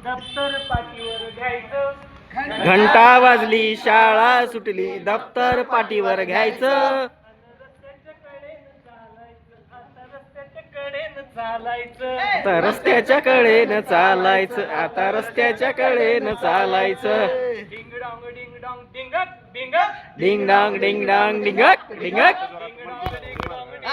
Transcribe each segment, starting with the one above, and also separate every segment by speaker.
Speaker 1: दप्तर पाठीवर घ्यायचं
Speaker 2: घंटा वाजली शाळा सुटली दप्तर पाठीवर घ्यायचं
Speaker 1: आता रस्त्याच्या कडेनं चालायचं
Speaker 2: आता रस्त्याच्या कडेनं चालायचं आता रस्त्याच्या कडेनं चालायचं
Speaker 1: डिंग डॉंग डिंग डॉंग डिंगक डिंगक
Speaker 2: डिंग डांग डिंग डांग डिंगक डिंगक
Speaker 1: डिंग डॉंग डिंग डॉंग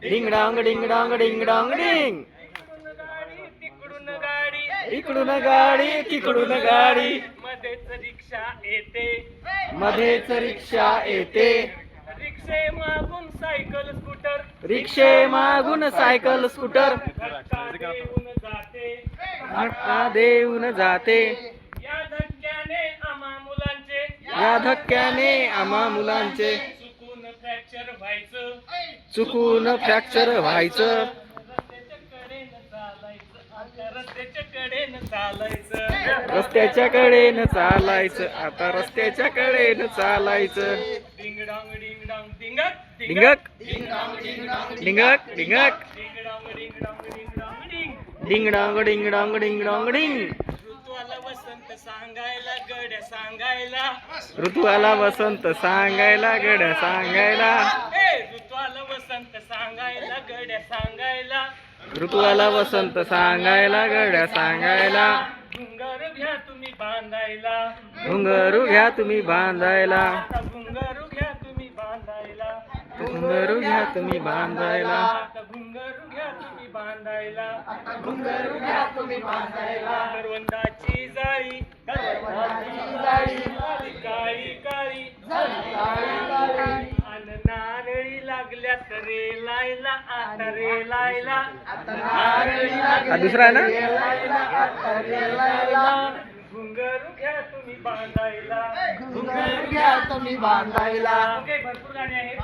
Speaker 1: डिंग डॉंग डिंग
Speaker 2: डिंग डांग डिंग डांग डिंग डांग डिंग
Speaker 1: इकडून गाडी तिकडून गाडी
Speaker 2: इकडून गाडी तिकडून गाडी.
Speaker 1: मध्येच रिक्षा येते.
Speaker 2: मध्येच रिक्षा येते.
Speaker 1: रिक्षे मागून सायकल स्कूटर.
Speaker 2: रिक्षे मागून सायकल स्कूटर.
Speaker 1: धक्का देऊन जाते.
Speaker 2: धक्का देऊन जाते.
Speaker 1: या धक्क्याने आम्हा मुलांचे.
Speaker 2: या धक्क्याने आम्हा मुलांचे.
Speaker 1: चुकून फ्रॅक्चर व्हायचं.
Speaker 2: चुकून फ्रॅक्चर व्हायचं.
Speaker 1: रस्त्याच्या कडेनं चालायचं. आता
Speaker 2: रस्त्याच्या
Speaker 1: कडेनं चालायचं. डिंगक
Speaker 2: डिंगक
Speaker 1: डिंग डॉंग डिंग डॉंग
Speaker 2: डिंगक
Speaker 1: डिंग डॉंग डिंग डॉंग डिंग डॉंग डिंग.
Speaker 2: डिंग डांग डिंग डांग डिंग डांग डिंग.
Speaker 1: ऋतू आला वसंत सांगायला गड्या सांगायला.
Speaker 2: ऋतू आला वसंत सांगायला गड्या सांगायला.
Speaker 1: ए ऋतू आला वसंत सांगायला गड्या सांगायला. घुंगारू घ्या तुम्ही बांधायला.
Speaker 2: घुंगरू घ्या तुम्ही बांधायला.
Speaker 1: घुंगारू घ्या तुम्ही बांधायला.
Speaker 2: घुंगरू घ्या तुम्ही बांधायला.
Speaker 1: आता घुंगारू घ्या तुम्ही बांधायला. घुंगारू घ्या तुम्ही बांधायला. करवंदाची जाळी. करवंदाची जाळी. काळी काळी लागल्या रे लायला. आता रे लायला.
Speaker 2: हा दुसरा आहे ना?
Speaker 1: घुंगारू घ्या तुम्ही बांधायला.
Speaker 3: घुंगर घ्या तुम्ही बांधायला.
Speaker 1: ओके भरपूर गाणी आहेत.